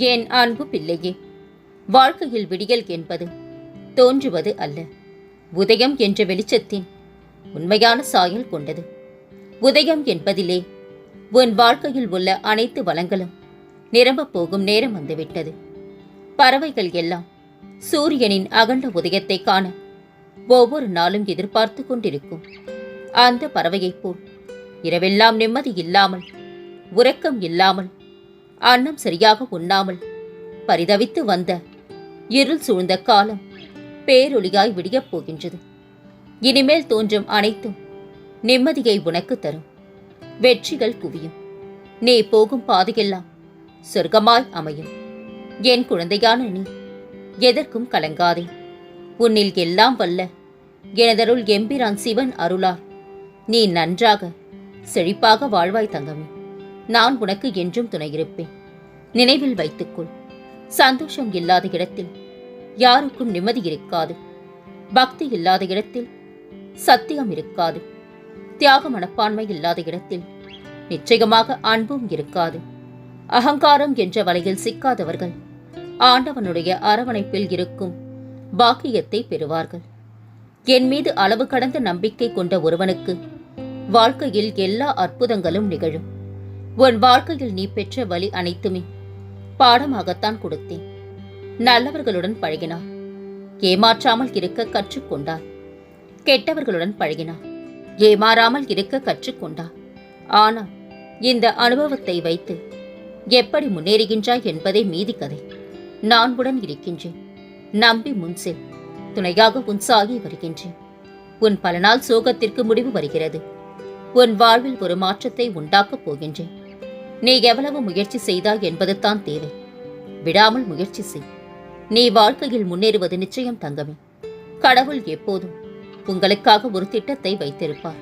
என் அன்பு பிள்ளையே? வாழ்க்கையில் விடியல் என்பது தோன்றுவது அல்ல. உதயம் என்ற வெளிச்சத்தின் உண்மையான சாயல் கொண்டது. உதயம் என்பதிலே உன் வாழ்க்கையில் உள்ள அனைத்து வளங்களும் நிரம்பப் போகும் நேரம் வந்துவிட்டது. பறவைகள் எல்லாம் சூரியனின் அகண்ட உதயத்தை காண ஒவ்வொரு நாளும் எதிர்பார்த்து கொண்டிருக்கும். அந்த பறவையைப் போல் இரவெல்லாம் நிம்மதி இல்லாமல் உறக்கம் இல்லாமல் அன்னம் சரியாக உண்ணாமல் பரிதவித்து வந்த இருள் சூழ்ந்த காலம் பேரொளியாய் விடியப் போகின்றது. இனிமேல் தோன்றும் அனைத்தும் நிம்மதியை உனக்கு தரும். வெற்றிகள் குவியும். நீ போகும் பாதையெல்லாம் சொர்க்கமாய் அமையும். என் குழந்தையான நீ எதற்கும் கலங்காதே. உன்னில் எல்லாம் வல்ல எனதருள் எம்பிரான் சிவன் அருளார். நீ நன்றாக செழிப்பாக வாழ்வாய் தங்கமே. நான் உனக்கு என்றும் துணையிருப்பேன். நினைவில் வைத்துக்கொள். சந்தோஷம் இல்லாத இடத்தில் யாருக்கும் நிம்மதி இருக்காது. பக்தி இல்லாத இடத்தில் சத்தியம் இருக்காது. தியாக மனப்பான்மை இல்லாத இடத்தில் நிச்சயமாக அன்பும் இருக்காது. அகங்காரம் என்ற வலையில் சிக்காதவர்கள் ஆண்டவனுடைய அரவணைப்பில் இருக்கும் பாக்கியத்தை பெறுவார்கள். என் மீது அளவு கடந்த நம்பிக்கை கொண்ட ஒருவனுக்கு வாழ்க்கையில் எல்லா அற்புதங்களும் நிகழும். உன் வாழ்க்கையில் நீ பெற்ற வழி அனைத்துமே பாடமாகத்தான் கொடுத்தேன். நல்லவர்களுடன் பழகினார் ஏமாற்றாமல் இருக்க கற்றுக்கொண்டார் கெட்டவர்களுடன் பழகினார் ஏமாறாமல் இருக்க கற்றுக்கொண்டார் ஆனால் இந்த அனுபவத்தை வைத்து எப்படி முன்னேறுகின்றாய் என்பதே மீதி கதை நான் உடன் இருக்கின்றேன். நம்பி முன்செல் துணையாக உன் சாகி வருகின்றேன். உன் பல நாள் சோகத்திற்கு முடிவு வருகிறது. உன் வாழ்வில் ஒரு மாற்றத்தை உண்டாக்கப் போகின்றேன். நீ எவ்வளவு முயற்சி செய்தாய் என்பதுதான் தேவை. விடாமல் முயற்சி செய். நீ வாழ்க்கையில் முன்னேறுவது நிச்சயம் தங்கமே. கடவுள் எப்போதும் உங்களுக்காக ஒரு திட்டத்தை வைத்திருப்பார்.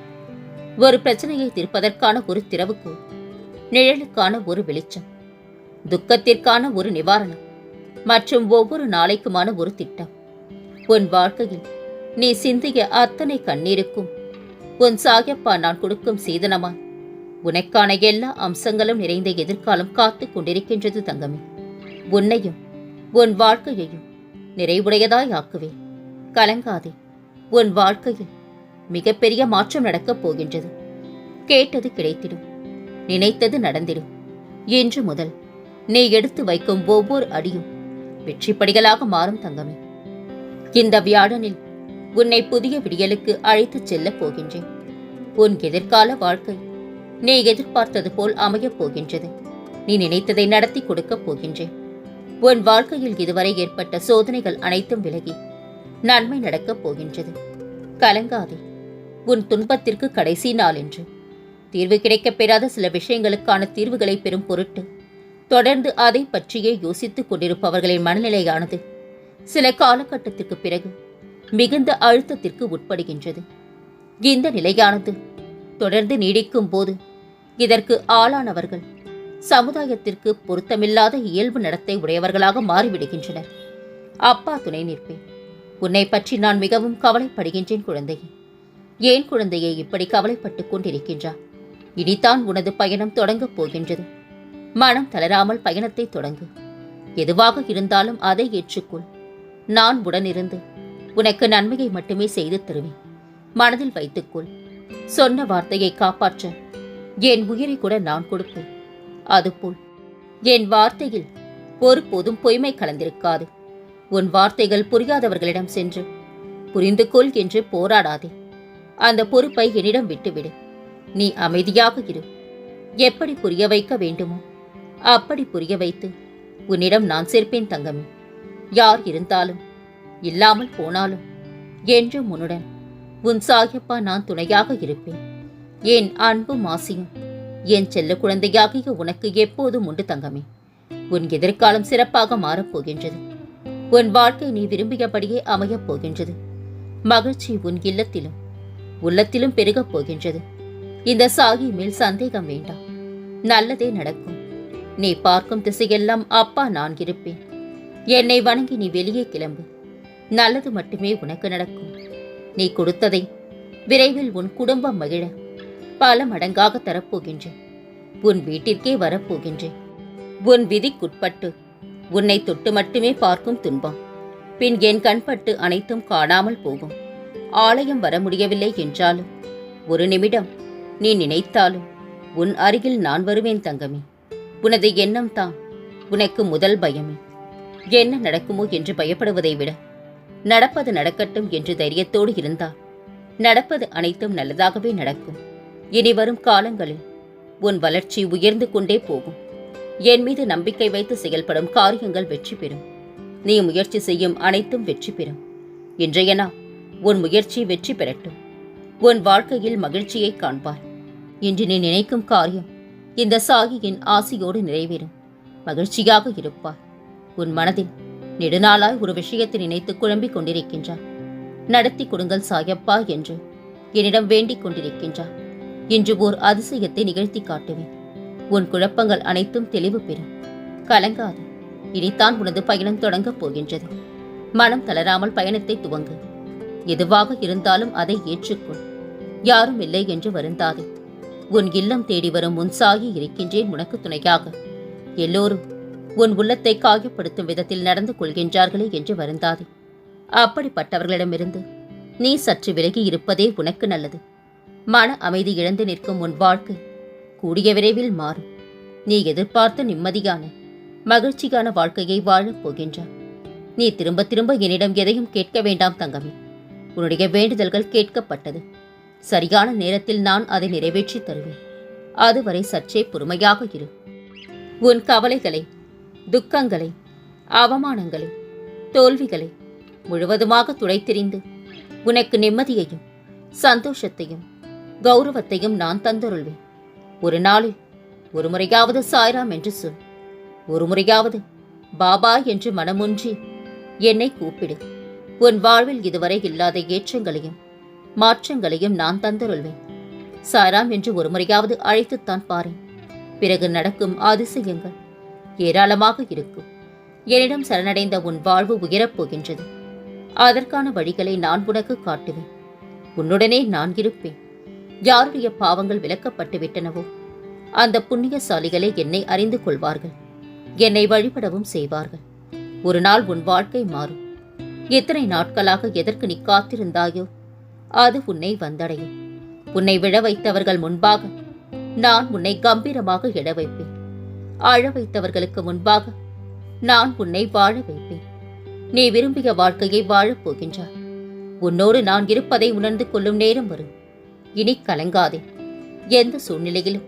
ஒரு பிரச்சனையை தீர்ப்பதற்கான ஒரு திறவுக்கு நிழலுக்கான ஒரு வெளிச்சம் துக்கத்திற்கான ஒரு நிவாரணம் மற்றும் ஒவ்வொரு நாளைக்குமான ஒரு திட்டம். உன் வாழ்க்கையில் நீ சிந்திய அத்தனை கண்ணீருக்கும் உன் சாயப்பா நான் கொடுக்கும் சீதனமாய் உனக்கான எல்லா அம்சங்களும் நிறைந்த எதிர்காலம் காத்துக் கொண்டிருக்கின்றது தங்கமே. உன்னையும் உன் வாழ்க்கையையும் நிறைவுடையதாய் ஆக்குவேன். கலங்காதே உன் வாழ்க்கையில் மிகப்பெரிய மாற்றம் நடக்கப் போகின்றது. கேட்டது கிடைத்திடும் நினைத்தது நடந்திடும். இன்று முதல் நீ எடுத்து வைக்கும் ஒவ்வொரு அடியும் வெற்றிப்படிகளாக மாறும் தங்கமே. இந்த வியாழனில் உன்னை புதிய விடியலுக்கு அழைத்துச் செல்லப் போகின்றேன். உன் எதிர்கால வாழ்க்கை நீ எதிர்பார்த்தது போல் அமையப் போகின்றது. நீ நினைத்ததை நடத்தி கொடுக்கப் போகின்றேன். உன் வாழ்க்கையில் இதுவரை ஏற்பட்ட சோதனைகள் அனைத்தும் விலகி நன்மை நடக்கப் போகின்றது. கலங்காதே. உன் துன்பத்திற்கு கடைசி நாள் என்று. தீர்வு கிடைக்கப் பெறாத சில விஷயங்களுக்கான தீர்வுகளை பெறும் பொருட்டு தொடர்ந்து அதை பற்றியே யோசித்துக் கொண்டிருப்பவர்களின் மனநிலையானது சில காலகட்டத்திற்கு பிறகு மிகுந்த அழுத்தத்திற்கு உட்படுகின்றது. இந்த நிலையானது தொடர்ந்து நீடிக்கும் போது இதற்கு ஆளானவர்கள். சமுதாயத்திற்கு பொருத்தமில்லாத இயல்பு நடத்தை உடையவர்களாக மாறிவிடுகின்றனர். அப்பா துணை நிற்பேன். உன்னை பற்றி நான் மிகவும் கவலைப்படுகின்றேன் குழந்தையே. ஏன் குழந்தையை இப்படி கவலைப்பட்டுக் கொண்டிருக்கின்றார் இனிதான் உனது பயணம் தொடங்கப் போகின்றது. மனம் தளராமல் பயணத்தை தொடங்கு. எதுவாக இருந்தாலும் அதை ஏற்றுக்கொள். நான் உடனிருந்து உனக்கு நன்மையை மட்டுமே செய்து தருவேன். மனதில் வைத்துக்கொள் சொன்ன வார்த்தையை காப்பாற்ற என் உயிரை கூட நான் கொடுப்பேன். அதுபோல் என் வார்த்தையில் ஒருபோதும் பொய்மை கலந்திருக்காது. உன் வார்த்தைகள் புரியாதவர்களிடம் சென்று புரிந்து கொள் என்று போராடாதே. அந்த பொறுப்பை என்னிடம் விட்டுவிடு. நீ அமைதியாக இரு. எப்படி புரிய வைக்க வேண்டுமோ அப்படி புரிய வைத்து உன்னிடம் நான் சேர்ப்பேன் தங்கமே. யார் இருந்தாலும் இல்லாமல் போனாலும் என்றும் உன்னுடன் உன் சாயப்பா நான் துணையாக இருப்பேன். என் அன்பு மாசிங் என் செல்ல குழந்தையாகிய உனக்கு எப்போதும் உண்டு தங்கமே. உன் எதிர்காலம் சிறப்பாக மாறப்போகின்றது. உன் வாழ்க்கை நீ விரும்பியபடியே அமையப் போகின்றது. மகிழ்ச்சி உன் இல்லத்திலும் உள்ளத்திலும் பெருகப் போகின்றது. இந்த சாகி மேல் சந்தேகம் வேண்டாம். நல்லதே நடக்கும். நீ பார்க்கும் திசையெல்லாம் அப்பா நான் இருப்பேன். என்னை வணங்கி நீ வெளியே கிளம்பு. நல்லது மட்டுமே உனக்கு நடக்கும். நீ கொடுத்ததை விரைவில் உன் குடும்பம் மகிழ. பல மடங்காக தரப்போகின்றேன். உன் வீட்டிற்கே வரப்போகின்றேன். உன் விதிக்குட்பட்டு உன்னை தொட்டு மட்டுமே பார்க்கும் துன்பம். பின் என் கண்பட்டு அனைத்தும் காணாமல் போகும். ஆலயம் வர முடியவில்லை என்றாலும் ஒரு நிமிடம் நீ நினைத்தாலும் உன் அருகில் நான் வருவேன் தங்கமே. உனது எண்ணம் தான் உனக்கு முதல் பயமே. என்ன நடக்குமோ என்று பயப்படுவதை விட நடப்பது நடக்கட்டும் என்று தைரியத்தோடு இருந்தால் நடப்பது அனைத்தும் நல்லதாகவே நடக்கும். இனி வரும் காலங்களில் உன் வளர்ச்சி உயர்ந்து கொண்டே போகும். என் மீது நம்பிக்கை வைத்து செயல்படும் காரியங்கள் வெற்றி பெறும். நீ முயற்சி செய்யும் அனைத்தும் வெற்றி பெறும். இன்றைய நாள் உன் முயற்சி வெற்றி பெறட்டும். உன் வாழ்க்கையில் மகிழ்ச்சியை காண்பார் இன்று நீ நினைக்கும் காரியம் இந்த சாகியின் ஆசையோடு நிறைவேறும். மகிழ்ச்சியாக இருப்பார் உன் மனதில் நெடுநாளாய் ஒரு விஷயத்தை நினைத்து குழம்பிக் கொண்டிருக்கின்றார் நடத்தி கொடுங்கள் சாயப்பா என்று என்னிடம் வேண்டிக் கொண்டிருக்கின்றார் இன்று ஓர் அதிசயத்தை நிகழ்த்தி காட்டுவேன். உன் குழப்பங்கள் அனைத்தும் தெளிவு பெறும். கலங்காது. இனித்தான் உனது பயணம் தொடங்கப் போகின்றது. மனம் தளராமல் பயணத்தை துவங்கு. எதுவாக இருந்தாலும் அதை ஏற்றுக்கொள். யாரும் இல்லை என்று வருந்தாதே. உன் இல்லம் தேடி வரும் உன் சாகி இருக்கின்றேன் உனக்கு துணையாக. எல்லோரும் உன் உள்ளத்தை காயப்படுத்தும் விதத்தில் நடந்து கொள்கின்றார்களே என்று வருந்தாதே. அப்படிப்பட்டவர்களிடமிருந்து நீ சற்று விலகி இருப்பதே உனக்கு நல்லது. மன அமைதி இழந்து நிற்கும் உன் வாழ்க்கை கூடிய விரைவில் மாறும். நீ எதிர்பார்த்த நிம்மதியான மகிழ்ச்சிக்கான வாழ்க்கையை வாழப் போகின்றாய் நீ திரும்ப திரும்ப என்னிடம் எதையும் கேட்க வேண்டாம் தங்கமே. உன்னுடைய வேண்டுதல்கள் கேட்கப்பட்டது. சரியான நேரத்தில் நான் அதை நிறைவேற்றி தருவேன். அதுவரை சற்றே பொறுமையாக இரு. உன் கவலைகளை துக்கங்களை அவமானங்களை தோல்விகளை முழுவதுமாக துடைத்தெறிந்து உனக்கு நிம்மதியையும் சந்தோஷத்தையும் கௌரவத்தையும் நான் தந்தருள்வேன். ஒரு நாளில் ஒரு முறையாவது சாய்ராம் என்று சொல். ஒரு முறையாவது பாபா என்று மனமுன்றி என்னை கூப்பிடு. உன் வாழ்வில் இதுவரை இல்லாத ஏற்றங்களையும் மாற்றங்களையும் நான் தந்தருள்வேன். சாராம் என்று ஒரு முறையாவது அழைத்துத்தான் பாரேன். பிறகு நடக்கும் அதிசயங்கள் ஏராளமாக இருக்கும். என்னிடம் சரணடைந்த உன் வாழ்வு உயரப்போகின்றது. அதற்கான வழிகளை நான் உனக்கு காட்டுவேன். உன்னுடனே நான் இருப்பேன். யாருடைய பாவங்கள் விலக்கப்பட்டு விட்டனவோ அந்த புண்ணியசாலிகளே என்னை அறிந்து கொள்வார்கள். என்னை வழிபடவும் செய்வார்கள். ஒரு நாள் உன் வாழ்க்கை மாறும். எத்தனை நாட்களாக எதற்கு நீ காத்திருந்தாயோ அது உன்னை வந்தடையும். உன்னை விழ வைத்தவர்கள் முன்பாக நான் உன்னை கம்பீரமாக இட வைப்பேன். அழ வைத்தவர்களுக்கு முன்பாக நான் உன்னை வாழ வைப்பேன். நீ விரும்பிய வாழ்க்கையை வாழப் போகின்றாய். உன்னோடு நான் இருப்பதை உணர்ந்து கொள்ளும் நேரம் வரும். இனி கலங்காதே. எந்த சூழ்நிலையிலும்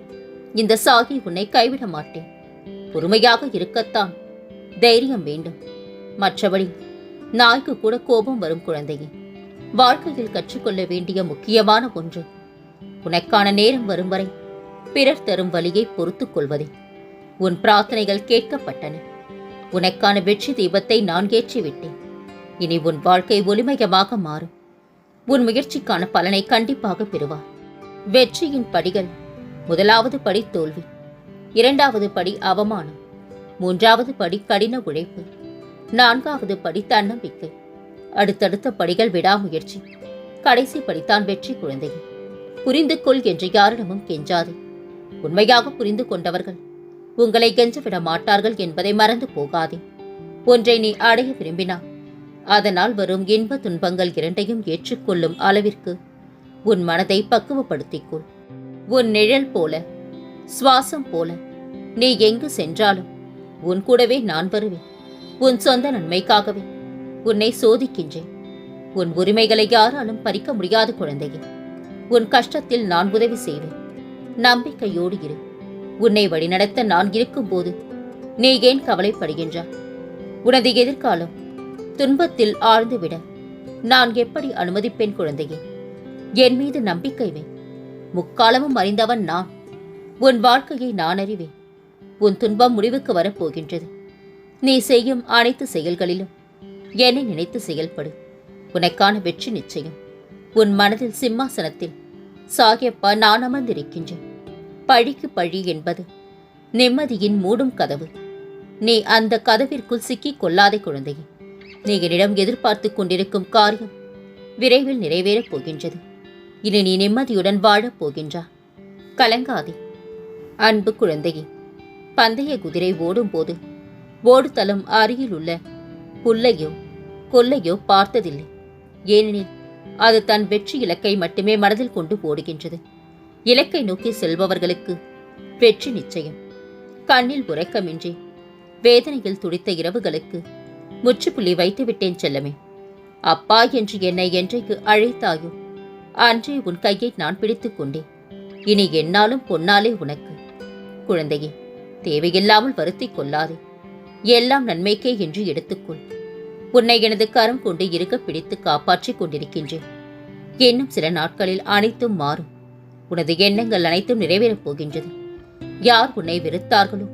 இந்த சாகி உன்னை கைவிட மாட்டேன். பொறுமையாக இருக்கத்தான் தைரியம் வேண்டும். மற்றபடி நாய்க்கு கூட கோபம் வரும் குழந்தையே. வாழ்க்கையில் கற்றுக்கொள்ள வேண்டிய முக்கியமான ஒன்று உனக்கான நேரம் வரும் வரை பிறர் தரும் வழியை பொறுத்துக் கொள்வதே. உன் பிரார்த்தனைகள் கேட்கப்பட்டன. உனக்கான வெற்றி தீபத்தை நான் ஏற்றிவிட்டேன். இனி உன் வாழ்க்கை ஒளிமயமாக மாறும். உன் முயற்சிக்கான பலனை கண்டிப்பாக பெறுவார். வெற்றியின் படிகள் முதலாவது படி தோல்வி இரண்டாவது படி அவமானம் மூன்றாவது படி கடின உழைப்பு நான்காவது படி தன்னம்பிக்கை அடுத்தடுத்த படிகள் விடாமுயற்சி கடைசி படித்தான் வெற்றி குழந்தை. புரிந்து கொள் என்று யாரிடமும் கெஞ்சாதே. உண்மையாக புரிந்து கொண்டவர்கள் உங்களை கெஞ்சவிட மாட்டார்கள் என்பதை மறந்து போகாதே. ஒன்றை நீ அடைய விரும்பினார் அதனால் வரும் இன்ப துன்பங்கள் இரண்டையும் ஏற்றுக்கொள்ளும் அளவிற்கு உன் மனதை பக்குவப்படுத்திக் கொள் உன் நிழல் போல சுவாசம் போல நீ எங்கு சென்றாலும் உன் கூடவே நான் வருவேன். உன் சொந்த நன்மைக்காகவே உன்னை சோதிக்கின்றேன். உன் உரிமைகளை யாராலும் பறிக்க முடியாத குழந்தையே. உன் கஷ்டத்தில் நான் உதவி செய்வேன். நம்பிக்கையோடு இரு. உன்னை வழிநடத்த நான் இருக்கும்போது நீ ஏன் கவலைப்படுகின்றாய்? உனது எதிர்காலம் துன்பத்தில் ஆழ்ந்துவிட நான் எப்படி அனுமதிப்பேன் குழந்தையே? என் மீது நம்பிக்கை வை. முக்காலமும் அறிந்தவன் நான். உன் வாழ்க்கையை நான் அறிவேன். உன் துன்பம் முடிவுக்கு வரப்போகின்றது. நீ செய்யும் அனைத்து செயல்களிலும் என்னை நினைத்து செயல்படு. உனக்கான வெற்றி நிச்சயம். உன் மனதில் சிம்மாசனத்தில் சாகியப்பா நான் அமர்ந்திருக்கின்றேன். பழிக்கு பழி என்பது நிம்மதியின் மூடும் கதவு. நீ அந்த கதவிற்குள் சிக்கிக் கொள்ளாதே குழந்தையே. நீ என்னிடம் எதிர்பார்த்து கொண்டிருக்கும் காரியம் விரைவில் நிறைவேறப் போகின்றது. இனி நீ நிம்மதியுடன் வாழப் போகின்றா. கலங்காதே. அன்பு குழந்தையே பந்தய குதிரை ஓடும்போது ஓடுதளம் அருகில் உள்ள புல்லையோ கொல்லையோ பார்த்ததில்லை. ஏனெனில் அது தன் வெற்றி இலக்கை மட்டுமே மனதில் கொண்டு ஓடுகின்றது. இலக்கை நோக்கி செல்பவர்களுக்கு வெற்றி நிச்சயம். கண்ணில் உறக்கமின்றி வேதனையில் துடித்த இரவுகளுக்கு முற்றுப்புள்ளி வைத்துவிட்டேன் செல்லமே. அப்பா என்று என்னை என்றைக்கு அழைத்தாயோ அன்றே உன் கையை நான் பிடித்துக் கொண்டேன். இனி என்னாலும் பொன்னாலே உனக்கு. குழந்தையே தேவையில்லாமல் வருத்திக் கொள்ளாதே. எல்லாம் நன்மைக்கே என்று எடுத்துக்கொள். உன்னை எனது கரம் கொண்டு இருக்க பிடித்து காப்பாற்றிக் கொண்டிருக்கின்றேன். இன்னும் சில நாட்களில் அனைத்தும் மாறும். உனது எண்ணங்கள் அனைத்தும் நிறைவேறப் போகின்றது. யார் உன்னை வெறுத்தார்களோ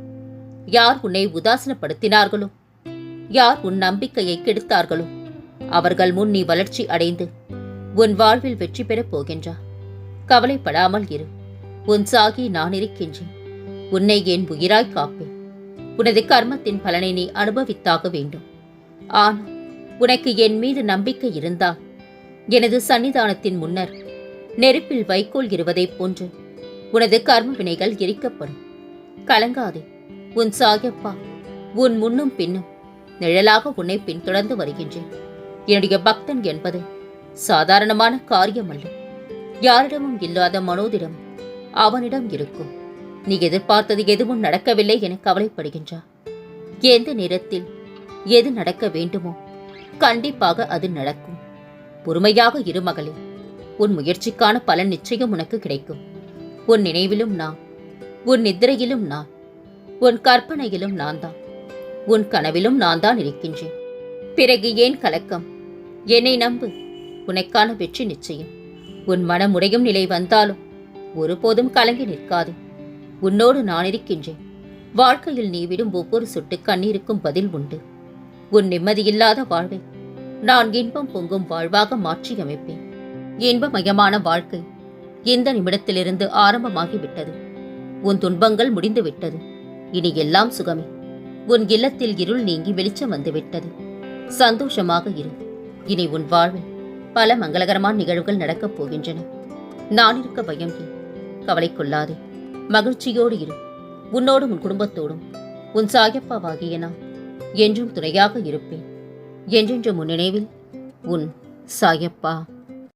யார் உன்னை உதாசனப்படுத்தினார்களோ யார் உன் நம்பிக்கையை கெடுத்தார்களோ? அவர்கள் முன் நீ வளர்ச்சி அடைந்து உன் வாழ்வில் வெற்றி பெறப் போகின்றா. கவலைப்படாமல் இரு. உன் சாகி நான் இருக்கின்றேன். உன்னை என் உயிராய் காப்பேன். உனது கர்மத்தின் பலனை நீ அனுபவித்தாக வேண்டும். ஆனால் உனக்கு என் மீது நம்பிக்கை இருந்தால் எனது சன்னிதானத்தின் முன்னர் நெருப்பில் வைக்கோல் இருவதைப் போன்று உனது கர்ம வினைகள் எரிக்கப்படும். கலங்காதே. உன் சாயப்பா உன் முன்னும் பின்னும் நிழலாக உன்னை பின்தொடர்ந்து வருகின்றேன். என்னுடைய பக்தன் என்பது சாதாரணமான காரியம் அல்ல. யாரிடமும் இல்லாத மனோதிடம் அவனிடம் இருக்கும். நீ எதிர்பார்த்தது எதுவும் நடக்கவில்லை என கவலைப்படுகின்றார் எந்த நேரத்தில் எது நடக்க வேண்டுமோ கண்டிப்பாக அது நடக்கும். பொறுமையாக இரு மகளே. உன் முயற்சிக்கான பலன் நிச்சயம் உனக்கு கிடைக்கும். உன் நினைவிலும் நான் உன் நித்திரையிலும் நான் உன் கற்பனையிலும் நான் தான் உன் கனவிலும் நான் தான் இருக்கின்றேன். பிறகு ஏன் கலக்கம்? என்னை நம்பு. உனக்கான வெற்றி நிச்சயம். உன் மனம் உடையும் நிலை வந்தாலும் ஒருபோதும் கலங்கி நிற்காது. உன்னோடு நான் இருக்கின்றேன். வாழ்க்கையில் நீ விடும் ஒவ்வொரு சொட்டு கண்ணீருக்கும் பதில் உண்டு. உன் நிம்மதியில்லாத வாழ்வை நான் இன்பம் பொங்கும் வாழ்வாக மாற்றி அமைப்பேன் இன்பமயமான வாழ்க்கை இந்த நிமிடத்திலிருந்து ஆரம்பமாகிவிட்டது. உன் துன்பங்கள் முடிந்து விட்டது இனி எல்லாம் சுகமே. உன் இல்லத்தில் இருள் நீங்கி வெளிச்சம் வந்துவிட்டது. சந்தோஷமாக இரு. இனி உன் வாழ்வில் பல மங்களகரமான நிகழ்வுகள் நடக்கப் போகின்றன. நான் இருக்க பயம் ஏன்? கவலை கொள்ளாதே. மகிழ்ச்சியோடு இரு. உன்னோடும் உன் குடும்பத்தோடும். உன் சாயப்பாவாகிய நான் என்றும் துணையாக இருப்பேன். என்றென்று முன் நினைவில் உன் சாயப்பா.